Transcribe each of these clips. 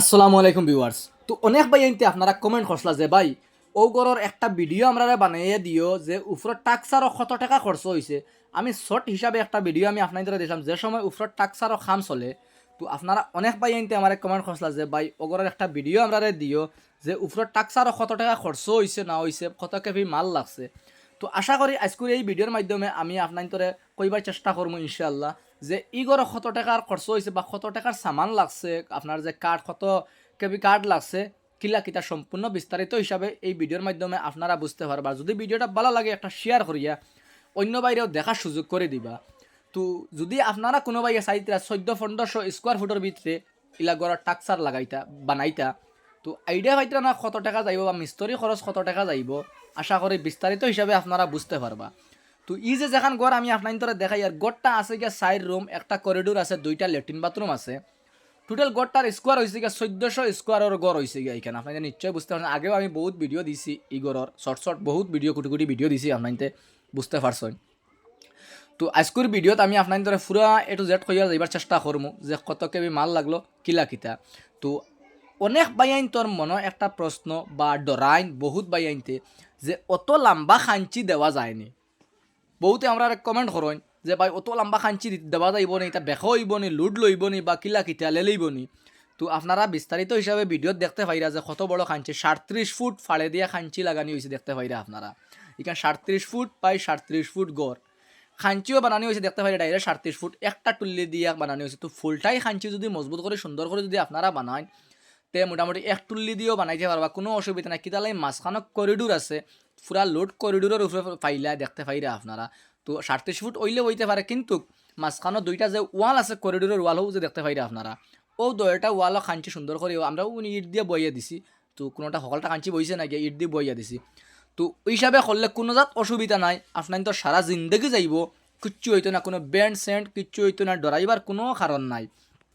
আসসালামু আলাইকুম ভিউয়ার্স। তো অনেক ভাই আইনতে আপনারা কমেন্ট করসলা যে, ভাই ও গরর একটা ভিডিও আমরা বানাইয়ে দিও যে উপরত টাক্সারও কত টাকা খরচ হয়েছে আমি শর্ট হিসাবে একটা ভিডিও আমি আপনাদের দিলাম যে সময় উপরত টাক্সারও খাম চলে। তো আপনারা অনেক ভাই আইনতে আমার কমেন্ট করসলা যে, ভাই ওগরের একটা ভিডিও আমরা দিও যে উপরত টাক্সারও কত টাকা খরচ হয়েছে না হয়েছে কত কেভি মাল লাগছে? তো আশা করি আজকের এই ভিডিওর মাধ্যমে আমি আপনার কইবার চেষ্টা করব ইনশাল্লাহ যে ইগর কত টাকার খরচ হয়েছে বা কত টাকার সামান লাগছে, আপনার যে কার্ড, কত কেবি কার্ড লাগছে, কিলা কিতা সম্পূর্ণ বিস্তারিত হিসাবে এই ভিডিওর মাধ্যমে আপনারা বুঝতে পারবা। যদি ভিডিওটা ভালো লাগে, একটা শেয়ার করিয়া অন্য বাইরেও দেখার সুযোগ করে দিবা। তো যদি আপনারা কোনো বাইরে চাইতা চৈদ্য পনেরোশো স্কোয়ার ফুটের ভিতরে ইলা গড়ার টাকসার লাগাইতা, বানাইতা, তো আইডিয়া পাইতা না কত টাকা যাইব বা মিস্তরি খরচ কত টাকা যাইব, আশা করি বিস্তারিত হিসাবে আপনারা বুঝতে পারবা। তো ই যে যেখান ঘর আমি আপনার তোরা দেখাই, আর গড়টা আছে গিয়া সাইড রুম একটা করিডোর আছে, দুইটা লেট্রিন বাথরুম আছে। টোটাল গড়টার স্কোয়ার হয়েছে গিয়া চোদ্দশো স্কোয়ারের গড় হয়েছে গিয়া এখানে আপনাদের নিশ্চয়ই বুঝতে পারছেন। আগেও আমি বহুত ভিডিও দিছি ই গড়র শর্ট শর্ট বহুত ভিডিও কোটি কোটি ভিডিও দিছি আপনাদের বুঝতে পারছেন। তো আজকের ভিডিওত আমি আপনার ধরে পুরা এ টু জেড কইয়া যাইবার চেষ্টা করমু, যে কত কেবি মাল লাগল কিলা কিতা তো অনেক বাইআইন তোর মনে একটা প্রশ্ন বা ডরাইন বহুত বাইআইনতে যে অত লম্বা খাঞ্চি দেওয়া যায়নি বহুতে আমরা কমেন্ট করেন যে ভাই অত লম্বা খাঞ্চি দেওয়া যাইব নি এটা বেখ হইব নি লুড লইব নি, বা কিলা কিতা লেলেইব নি। তো আপনারা বিস্তারিত হিসাবে ভিডিওত দেখতে পাইরা যে কত বড় খাঞ্চি সাতত্রিশ ফুট ফাড়ে দিয়া খাঞ্চি লাগানি হয়েছে দেখতে পাইরা আপনারা। এখানে সাতত্রিশ ফুট পাই সাতত্রিশ ফুট গড়। খাঞ্চিও বানানি হয়েছে দেখতে পাইরা ডাইরেক্ট সাতত্রিশ ফুট, একটা টুল্লি দিয়া বানানি হয়েছে তো ফুলটাই খাঞ্চি যদি মজবুত করে সুন্দর করে যদি আপনারা বানায়, তে মোটামুটি এক টুল্লি দিয়েও বানাইতে পারবা, কোনো অসুবিধা নাই। কিতালাই মাঝখানো করিডোর আছে পুরা লোড করিডোরের উপরে পাইলা দেখতে পাইরা আপনারা। তো সাতত্রিশ ফুট ওইলে হইতে পারে, কিন্তু মাঝখানো দুইটা যে ওয়াল আছে করিডোরের ওয়ালও যে দেখতে পাইরা আপনারা। ও দুইটা ওয়ালও খাঞ্চি সুন্দর করে আমরাও ইট দিয়ে বইয়া দিছি। তো কোনোটা সকলটা খাঞ্চি বইছে নাকি, ইট দিয়ে বইয়া দিছি। তো ওই হিসাবে করলে কোনো জাত অসুবিধা নাই, আপনার তো সারা জিন্দগি যাইব। কিচ্ছু হইতো না, কোনো ব্যান্ড সেন্ট কিচ্ছু হইতো না, ডরাইবার কোনো কারণ নাই।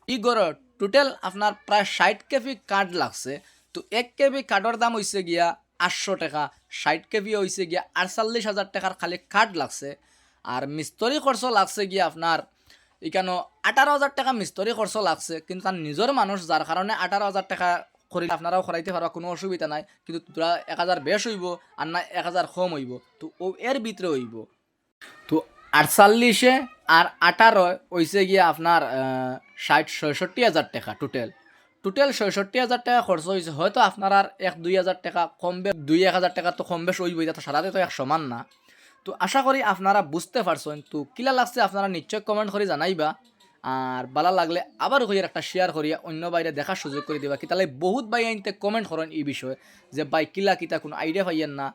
ই গড় টোটাল আপনার প্রায় ষাট কেপি কার্ড লাগছে। তো এক কেপি কার্ডের দাম হয়েছে গিয়া আটশো টাকা, ষাট কেবি হয়েছে গিয়া আটচল্লিশ হাজার টাকার খালি কার্ড লাগছে। আর মিস্তরি খরচ লাগছে গিয়া আপনার এখানে আঠারো হাজার টাকা মিস্তরি খরচ লাগছে। কিন্তু তার নিজের মানুষ যার কারণে আঠারো হাজার টাকা করিলে আপনারাও করাইতে পারবা, কোনো অসুবিধা নাই। কিন্তু তোরা এক হাজার বেশ হইব আর না এক হাজার কম হইব। তো ও এর ভিতরে হইব। তো আটচল্লিশে আর আঠারো হয়েছে গিয়ে আপনার ষাট, ছয়ষট্টি হাজার টাকা টোটাল টোটাল ছয়ষট্টি হাজার টাকা খরচ হয়েছে হয়তো আপনার আর এক দুই হাজার টাকা কম বেশ দুই এক হাজার টাকা তো কম বেশ হইবই তো সারাতে তো এক সমান না। তো আশা করি আপনারা বুঝতে পারছেন, তো কিলা লাগছে আপনারা নিশ্চয় কমেন্ট করে জানাইবা। আর বালা লাগলে আবার হইয়ার একটা শেয়ার করিয়া অন্য বাইরে দেখার সুযোগ করে দিবা। কি তাহলে বহুত ভাই আইনতে কমেন্ট করেন এই বিষয়ে, যে ভাই কিলা, কিতা কোনো আইডিয়া পাইয়েন না।